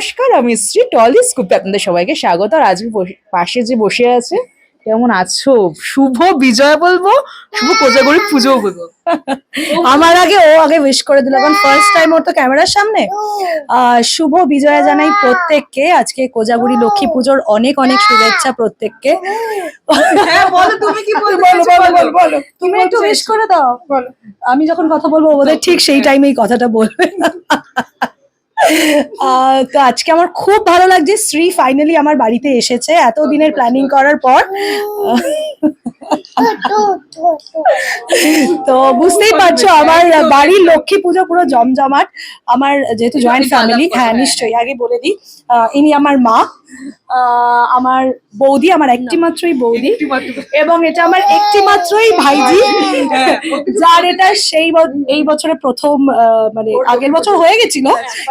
নমস্কার আমি শ্রী টলি স্কুপে আপনাদের সবাইকে স্বাগত। আর আজকে পাশে যে বসে আছে কেমন আছো? শুভ বিজয় বলব শুভ কোজাগরি পুজো বলব। আমার আগে ও আগে উইশ করে দিল কারণ ফার্স্ট টাইম ওর তো ক্যামেরার সামনে। আহ, শুভ বিজয়া জানাই প্রত্যেককে। আজকে কোজাগুড়ি লক্ষ্মী পুজোর অনেক অনেক শুভেচ্ছা প্রত্যেককে। হ্যাঁ তুমি একটু উইশ করে দাও। আমি যখন কথা বলব ওদের ঠিক সেই টাইমেই কথাটা বলবে। তো আজকে আমার খুব ভালো লাগছে। শ্রী ফাইনালি আমার বাড়িতে এসেছে। এত দিনের প্ল্যানিং করার পর। তো বুঝতেই পারছ আমার বাড়ির লক্ষ্মী পুজো পুরো জমজমাট। আমার যেহেতু জয়েন্ট ফ্যামিলি হ্যাঁ নিশ্চয়ই আগে বলে দিই। ইনি আমার মা। আমার বৌদি আমার একটি মাত্রই বৌদি। এবং এটা আমার একটি মাত্রই ভাইজি যার এটা সেই এই বছরে প্রথম মানে আগের বছর হয়ে গেছিল।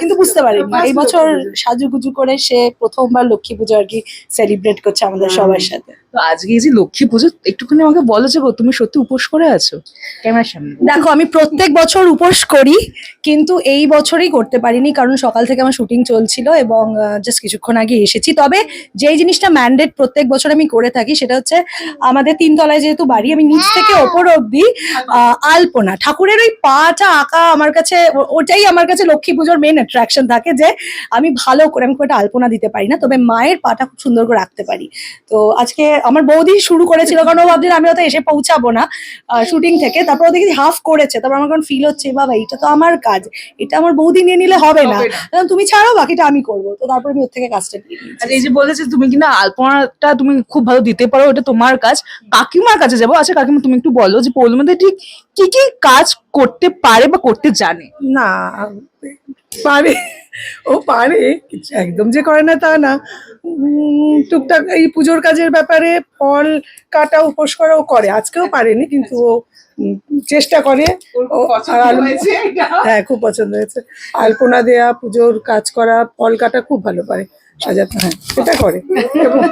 কিন্তু বুঝতে পারিনি। এই বছর সাজুগুজু করে সে প্রথমবার লক্ষ্মী পুজো আর কি সেলিব্রেট করছে আমাদের সবার সাথে। তো আজকে এই যে লক্ষ্মী পুজো একটুখানি আমাকে বলো যে গো, তুমি সত্যি উপোস করে আছো? ক্যামেরার সামনে। দেখো আমি প্রত্যেক বছর উপোস করি কিন্তু এই বছরই করতে পারিনি কারণ সকাল থেকে আমার শুটিং চলছিল এবং জাস্ট কিছুক্ষণ আগে এসেছি। তবে যেই জিনিসটা ম্যান্ডেট প্রত্যেক বছর আমি করে থাকি সেটা হচ্ছে আমাদের তিনতলায় যেহেতু বাড়ি আমি নিচ থেকে ওপর অব্দি আহ, আলপনা। ঠাকুরের ওই পাটা আঁকা আমার কাছে ওটাই আমার কাছে লক্ষ্মী পুজোর মেন অ্যাট্রাকশন থাকে যে আমি ভালো করে আমি খুব একটা আলপনা দিতে পারি না তবে মায়ের পাটা খুব সুন্দর করে রাখতে পারি। তো আজকে আমার বৌদি শুরু করেছিল কারণ ও ভাবছিল আমি হয়তো এসে পৌঁছাবো না শুটিং থেকে। তারপর দেখি হাফ করেছে তারপর আমার কারণ ফিল হচ্ছে বাবা এটা তো আমার কাজ এটা আমার বৌদি নিয়ে নিলে হবে না। তুমি ছাড়ো বাকিটা আমি করব। তো তারপর আমি ওর থেকে কাজটা। আর এই যে বলেছে তুমি কিনা আলপনাটা তুমি খুব ভালো দিতে পারো এটা তোমার কাজ। কাকিমার কাছে যাব। আচ্ছা কাকিমা তুমি একটু বলো যে পৌলমী মধ্যে ঠিক কি কি কাজ করতে পারে বা করতে জানে? না পারে ও পারে কিছু একদম যে করে না তা না। উম, টুকটাক এই পুজোর কাজের ব্যাপারে ফল কাটা উপোস করাও করে। আজকেও পারেনি কিন্তু ও চেষ্টা করে। ও হ্যাঁ খুব পছন্দ হয়েছে। আলপনা দেয়া পুজোর কাজ করা ফল কাটা খুব ভালো পারে। সাজাতে হ্যাঁ এটা করে। এবং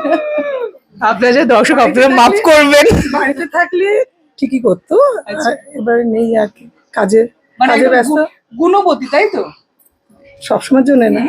আপনারা যে দর্শক আপনারা মাফ করবেন। বাড়িতে থাকলে ঠিকই করতো। আচ্ছা। এবারে নেই আর কি। কাজে মানে কাজে ব্যস্ত। গুণবতী তাই তো? সবসময়ের জন্য না?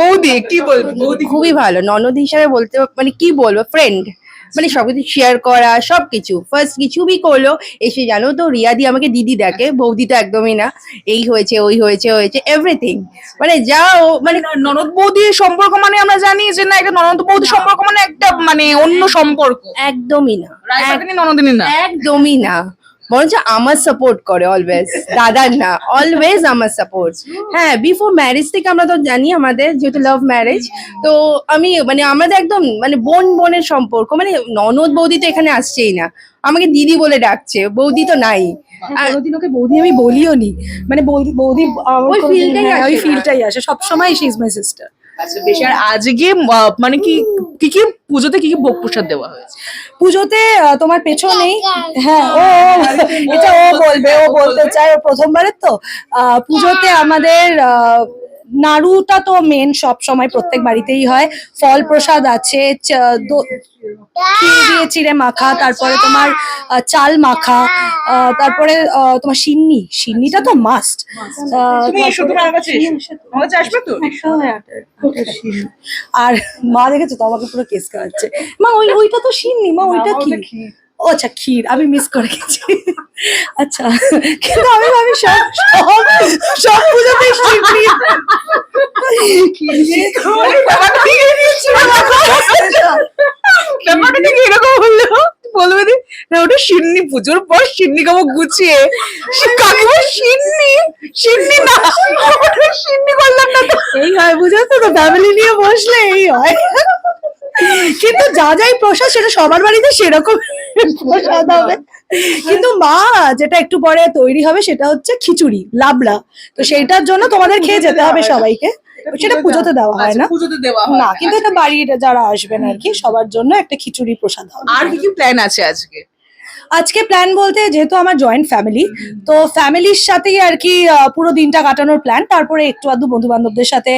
বৌদি কি বলব? বৌদি খুবই ভালো ননদ হিসাবে বলতে মানে কি বলব ফ্রেন্ড মানে সবকিছু শেয়ার করা সবকিছু ফার্স্ট কিছু বি করল এসে জানো তো রিয়াদি আমাকে দিদি দেখে বৌদি তো একদমই না এই হয়েছে ওই হয়েছে হয়েছে এভরিথিং মানে যা ও মানে ননদ বৌদির সম্পর্ক মানে আমরা জানি যে না এটা ননদ বৌদির সম্পর্ক মানে একটা মানে অন্য সম্পর্ক। একদমই না ননদিনী না। একদমই না। বরঞ্চ আমার সাপোর্ট করে অলওয়েজ দাদার না অলওয়েজ আমার সাপোর্ট হ্যাঁ বিফোর ম্যারেজ থেকে আমরা তো জানি আমাদের যেহেতু লাভ ম্যারেজ তো আমি মানে আমাদের একদম মানে বোন বোনের সম্পর্ক মানে ননদ বৌদি তো এখানে আসছেই না। আমাকে দিদি বলে ডাকছে বৌদি তো নাই। কোনোদিন ওকে বৌদি আমি বলিও নি। মানে বৌদি বৌদি ওই feel-টাই হ্যাঁ, ওই। ফিলটাই আসে। সবসময় শি ইজ মাই সিস্টার আচ্ছা বেশ আর আজকে আহ, মানে কি কি কি পুজোতে কি কি ভোগ প্রসাদ দেওয়া হয়েছে? পুজোতে আহ, তোমার পেছনেই হ্যাঁ ও ও, এটা ও বলবে ও বলতে চায় ও প্রথমবারের তো। আহ, পুজোতে আমাদের আহ, নাড়ুটা তো মেন সব সময় প্রত্যেক বাড়িতেই হয়। ফল প্রসাদ আছে দিয়ে চিড়ে মাখা তারপরে তোমার চাল মাখা আহ, তারপরে তোমার সিন্নি সিন্নিটা তো মাস্ট আর মা দেখেছ তো আমাকে পুরো কেস করাচ্ছে মা ওই ওইটা তো সিন্নি মা ওইটা কি? ও আচ্ছা ক্ষীর আমি মিস করে গেছি। আচ্ছা কিন্তু আমি ভাবি সব সব পুজোতে ব্যাপারটা ঠিক এরকম হলো বলবে না ওটা সিন্নি পুজোর পর সিন্নি খাব গুছিয়ে কাকিমা সিন্নি সিন্নি না ওটা সিন্নি করলাম না তো। এই হয় বুঝেছ তো? ফ্যামিলি নিয়ে বসলে এই হয়। কিন্তু যা যাই প্রসাদ সেটা সবার বাড়িতে সেরকম প্রসাদ হবে। কিন্তু মা যেটা একটু পরে তৈরি হবে সেটা হচ্ছে খিচুড়ি লাবলা তো সেইটার জন্য তোমাদের খেয়ে যেতে হবে সবাইকে। সেটা পুজোতে দেওয়া হয় না। আচ্ছা, পুজোতে দেওয়া হয়। না কিন্তু এটা বাড়ির যারা আসবেন আর কি সবার জন্য একটা খিচুড়ি প্রসাদ হবে। আর কি কি প্ল্যান আছে আজকে? আজকে প্ল্যান বলতে যেহেতু আমার জয়েন্ট ফ্যামিলি তো ফ্যামিলির সাথেই আর কি পুরো দিনটা কাটানোর প্ল্যান তারপরে একটু আধটু বন্ধু বান্ধবদের সাথে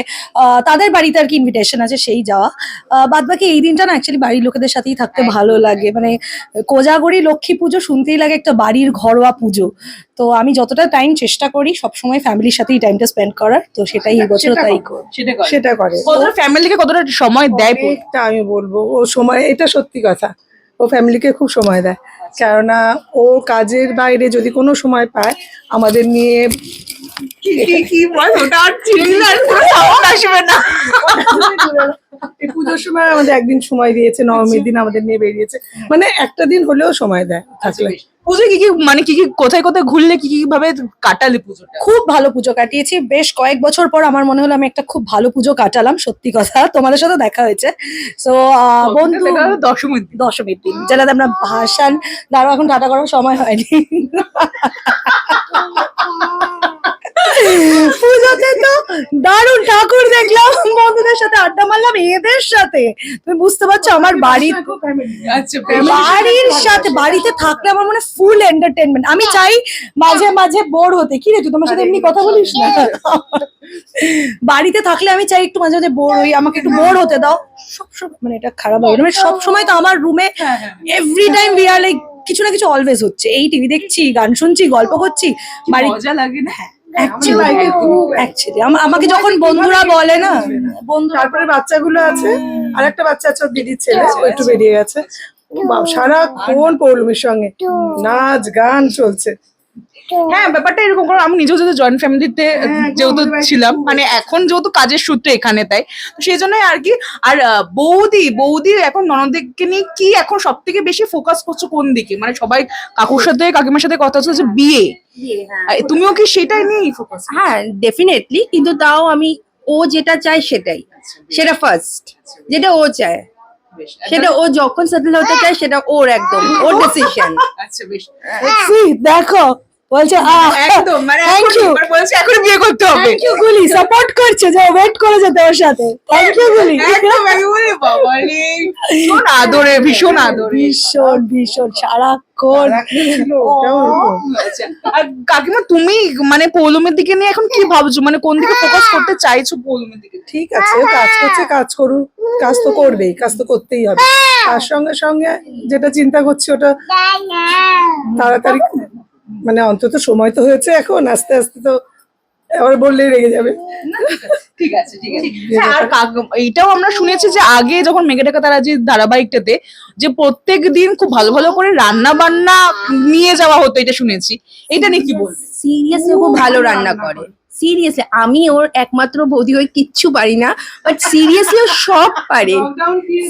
তাদের বাড়িতে আর কি ইনভিটেশন আছে সেই যাওয়া। বাদ বাকি এই দিনটা না অ্যাকচুয়ালি বাড়ির লোকেদের সাথেই থাকতে ভালো লাগে। মানে কোজাগরি লক্ষ্মী পুজো শুনতেই লাগে একটা বাড়ির ঘরোয়া পুজো। তো আমি যতটা টাইম চেষ্টা করি সবসময় ফ্যামিলির সাথেই টাইমটা স্পেন্ড করার। তো সেটাই এই বছর তাই। সেটা করে। ফ্যামিলিকে কতটা সময় দেয় আমি বলব। ও সময় এটা সত্যি কথা। ও ফ্যামিলিকে খুব সময় দেয়। কেননা ও কাজের বাইরে যদি কোনো সময় পায় আমাদের নিয়ে পুজোর সময় আমাদের একদিন সময় দিয়েছে নবমীর দিন আমাদের নিয়ে বেরিয়েছে। মানে একটা দিন হলেও সময় দেয় থাকলে। পুজো কি কি মানে কি কি কোথায় কোথায় ঘুরলে কি কি ভাবে কাটালে পুজোটা? খুব ভালো পুজো কাটিয়েছি। বেশ কয়েক বছর পর আমার মনে হলো আমি একটা খুব ভালো পুজো কাটালাম সত্যি কথা। তোমাদের সাথে দেখা হয়েছে। সো বন্ধু দশমীর দিন। দশমীর দিন। যেটাতে আমরা ভাসান দাঁড়ো এখন টাটা করার সময় হয়নি। পুজোতে তো দারুণ ঠাকুর দেখলাম বন্ধুদের সাথে আড্ডা মারলাম এদের সাথে। তুমি বুঝতে পারছ আমার বাড়ি আচ্ছা বাড়ির সাথে বাড়িতে থাকলে আমার মনে ফুল এন্টারটেনমেন্ট আমি চাই মাঝে মাঝে বোর হতে। কি রে তুই তোমার সাথে এমনি কথা বলিস না? বাড়িতে থাকলে আমি চাই একটু মাঝে মাঝে বোর হই আমাকে একটু বোর হতে দাও। সব সময় মানে এটা খারাপ হবে মানে সব সময় তো আমার রুমে every time we are like কিছু না কিছু অলওয়েজ হচ্ছে। এই টিভি দেখছি গান শুনছি গল্প করছি বাড়ি মজা লাগে না? লাগে আমা- আমাকে যখন বন্ধুরা বলে না বন্ধু তারপরে বাচ্চাগুলো আছে আর একটা বাচ্চা আছে ওর দিদির ছেলে একটু বেরিয়ে গেছে। সারাক্ষণ পৌলমীর সঙ্গে। নাচ গান চলছে। হ্যাঁ ব্যাপারটা এরকম কারণ আমি নিজেও যেহেতু জয়েন্ট ফ্যামিলিতে যেহেতু ছিলাম মানে এখন যেহেতু কাজের সূত্রে এখানে তাই তো সেই জন্যই আর কি আর বৌদি বৌদি এখন ননদকে নিয়ে কি এখন সব থেকে বেশি ফোকাস করছ কোন দিকে? মানে সবাই কাকুর সাথে কাকিমার সাথে কথা হচ্ছে যে বিয়ে। তুমিও কি সেটাই নিয়েই ফোকাস হ্যাঁ ডেফিনেটলি কিন্তু তাও আমি ও যেটা চায় সেটাই। সেটা ফার্স্ট যেটা ও চায়। সেটা ও যখন সেটেল হতে চায় সেটা ওর একদম ওর ডিসিশন আচ্ছা বেশ। See, দেখো বলছে আহ একদম মানে you. এবার বলছে এখন বিয়ে করতে হবে। থ্যাংক ইউ গুলি সাপোর্ট করছে যে ওয়েট করে যেতে ওর সাথে। থ্যাংক ইউ গুলি। একদম একেবারে বাবা রে ভীষণ আদরে ভীষণ আদরে। ভীষণ ভীষণ সারাক্ষণ। আর কাকিমা তুমি মানে পৌলমের দিকে নিয়ে এখন কি ভাবছ? মানে কোন দিকে ফোকাস করতে চাইছো পৌলমের দিকে? ঠিক আছে কাজ করছে কাজ করুক কাজ তো করবেই কাজ তো করতেই হবে। তার সঙ্গে সঙ্গে যেটা চিন্তা করছি ওটা তাড়াতাড়ি মানে অন্তত সময় তো হয়েছে এখন আস্তে আস্তে তো এবার বললেই রেগে যাবে। ঠিক আছে ঠিক আছে হ্যাঁ, আর কাক- এইটাও আমরা শুনেছি যে আগে যখন মেঘাটাকা তারা যে ধারাবাহিকটাতে যে প্রত্যেক দিন খুব ভালো ভালো করে রান্না বান্না নিয়ে যাওয়া হতো এটা শুনেছি। এটা নিয়ে কি বলব? সিরিয়াসলি খুব ভালো রান্না করে। সিরিয়াসলি আমি ওর একমাত্র বৌদি হয়ে কিচ্ছু পারি না বাট সিরিয়াসলি ও সব পারে।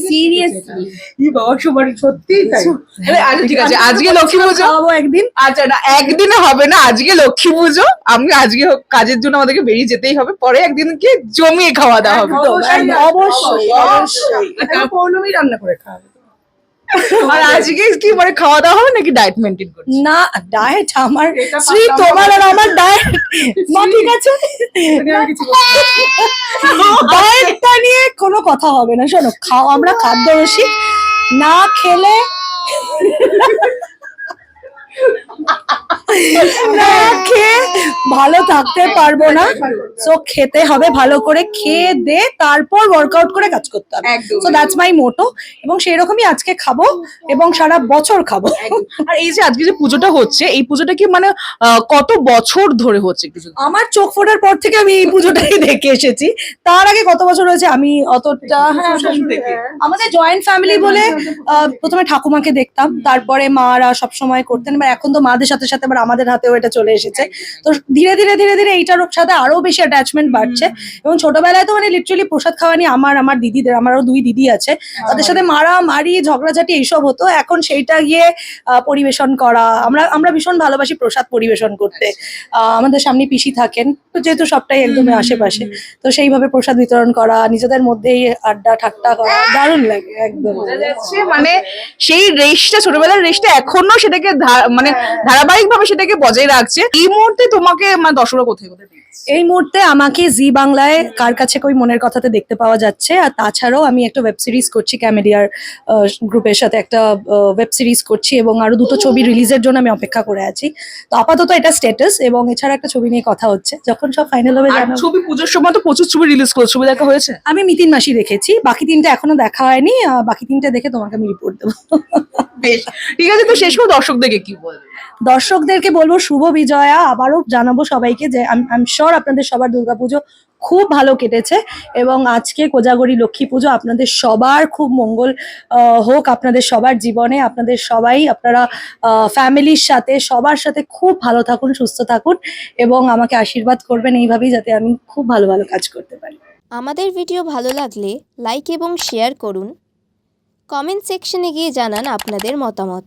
সিরিয়াসলি আরে, আচ্ছা ঠিক আছে আজকে লক্ষ্মী পুজো? একদিন। আচ্ছা না একদিনে হবে না আজকে লক্ষ্মী পুজো। আমি আজকে কাজের জন্য আমাদেরকে বেরিয়ে যেতেই হবে। পরে একদিন কি জমিয়ে খাওয়া দাওয়া হবে। অবশ্যই অবশ্যই এখন রান্না করে খাওয়াবে। আর আজকে কি মানে খাওয়া দাওয়া হবে নাকি ডায়েট মেনটেন করছ? না ডায়েট আমার শ্রী তোমার আর আমার ডায়েট মা ঠিক আছে। ডায়েটটা নিয়ে কোনো কথা হবে না। শোনো খাও আমরা খাদ্য রসিক। না খেলে না খেয়ে ভালো থাকতে পারব না। সো খেতে হবে ভালো করে খেয়ে দে তারপর ওয়ার্কআউট করে কাজ করতে হবে। সো দ্যাটস মাই মোটো এবং সেই রকমই আজকে খাব এবং সারা বছর খাব। আর এই যে আজকে যে পুজোটা হচ্ছে এই পুজোটা কি মানে কত বছর ধরে হচ্ছে আমার চোখ ফোটার পর থেকে আমি এই পুজোটাই দেখে এসেছি। তার আগে কত বছর হয়েছে আমি অতটা হ্যাঁ, আমাদের জয়েন্ট ফ্যামিলি বলে প্রথমে ঠাকুমাকে দেখতাম। তারপরে মারা সব সময় করতেন। এবার এখন তো মাদের সাথে সাথে এবার আমাদের হাতেও এটা চলে এসেছে। তো ধীরে ধীরে ধীরে ধীরে এইটার সাথে আরও বেশি অ্যাটাচমেন্ট বাড়ছে। এবং ছোটবেলায় তো মানে লিটারালি প্রসাদ খাওয়া নিয়ে আমার আমার দিদিদের আমারও দুই দিদি আছে। তাদের সাথে মারা মারি ঝগড়াঝাটি এইসব হতো। এখন সেইটা গিয়ে পরিবেশন করা আমরা আমরা ভীষণ ভালোবাসি প্রসাদ পরিবেশন করতে। আমাদের সামনে পিসি থাকেন তো যেহেতু সবটাই একদমই আশেপাশে। তো সেইভাবে প্রসাদ বিতরণ করা নিজেদের মধ্যেই আড্ডা ঠাট্টা করা দারুণ লাগে একদম। মানে সেই রেসটা ছোটবেলার রেসটা এখনও সেটাকে মানে ধারাবাহিক সেটাকে বজায় রাখছে। এই মুহূর্তে তোমাকে মানে দর্শকরা কোথায় কোথায় এই মুহূর্তে আমাকে জি বাংলায় কার কাছে কই মনের কথাতে দেখতে পাওয়া যাচ্ছে আর তাছাড়াও আমি একটা ওয়েব সিরিজ করছি ক্যামেডিয়ার গ্রুপের সাথে একটা ওয়েব সিরিজ করছি এবং আরও দুটো ছবি রিলিজের জন্য আমি অপেক্ষা করে আছি। তো আপাতত এটা স্ট্যাটাস এবং এছাড়া একটা ছবি নিয়ে কথা হচ্ছে যখন সব ফাইনাল হবে ছবি পুজোর সময় তো প্রচুর ছবি রিলিজ করে ছবি দেখা হয়েছে? আমি মিতিন মাসি দেখেছি বাকি তিনটা এখনও দেখা হয়নি বাকি তিনটা দেখে তোমাকে আমি রিপোর্ট দেবো। বেশ ঠিক আছে তো শেষ করে দর্শকদেরকে কি বলবে? দর্শকদেরকে বলব শুভ বিজয়া, আবারও জানাব সবাইকে যে আই এম শিওর আপনাদের সবার দুর্গাপুজো খুব ভালো কেটেছে এবং আজকে কোজাগরি লক্ষ্মী পুজো আপনাদের সবার খুব মঙ্গল হোক আপনাদের সবার জীবনে, আপনাদের সবাই, আপনারা ফ্যামিলির সাথে, সবার সাথে খুব ভালো থাকুন, সুস্থ থাকুন এবং আমাকে আশীর্বাদ করবেন এইভাবেই যাতে আমি খুব ভালো ভালো কাজ করতে পারি। আমাদের ভিডিও ভালো লাগলে লাইক এবং শেয়ার করুন। কমেন্ট সেকশনে গিয়ে জানান আপনাদের মতামত।